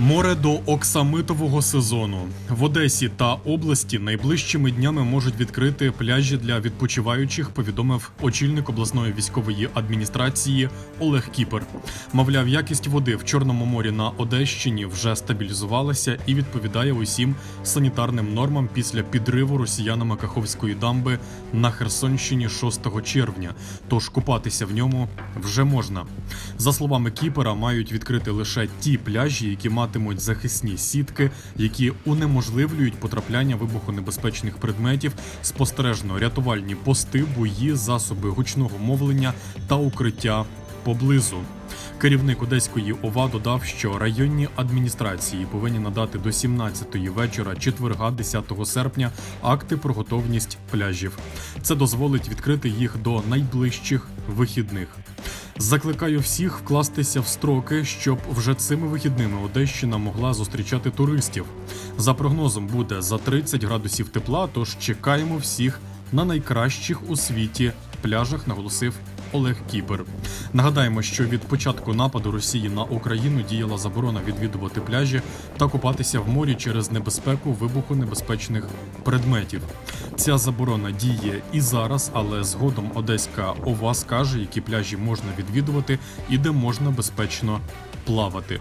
Море до оксамитового сезону в Одесі та області найближчими днями можуть відкрити пляжі для відпочиваючих. Повідомив очільник обласної військової адміністрації Олег Кіпер. Мовляв, якість води в Чорному морі на Одещині вже стабілізувалася і відповідає усім санітарним нормам після підриву росіянами Каховської дамби на Херсонщині 6 червня. Тож купатися в ньому вже можна. За словами Кіпера, мають відкрити лише ті пляжі, які матимуть захисні сітки, які унеможливлюють потрапляння вибухонебезпечних предметів, спостережно рятувальні пости, бої, засоби гучного мовлення та укриття поблизу. Керівник Одеської ОВА додав, що районні адміністрації повинні надати до 17-ї вечора четверга, 10 серпня, акти про готовність пляжів. Це дозволить відкрити їх до найближчих вихідних. Закликаю всіх вкластися в строки, щоб вже цими вихідними Одещина могла зустрічати туристів. За прогнозом буде за 30 градусів тепла, тож чекаємо всіх на найкращих у світі пляжах, наголосив Олег Кіпер. Нагадаємо, що від початку нападу Росії на Україну діяла заборона відвідувати пляжі та купатися в морі через небезпеку вибуху небезпечних предметів. Ця заборона діє і зараз, але згодом Одеська ОВА скаже, які пляжі можна відвідувати і де можна безпечно плавати.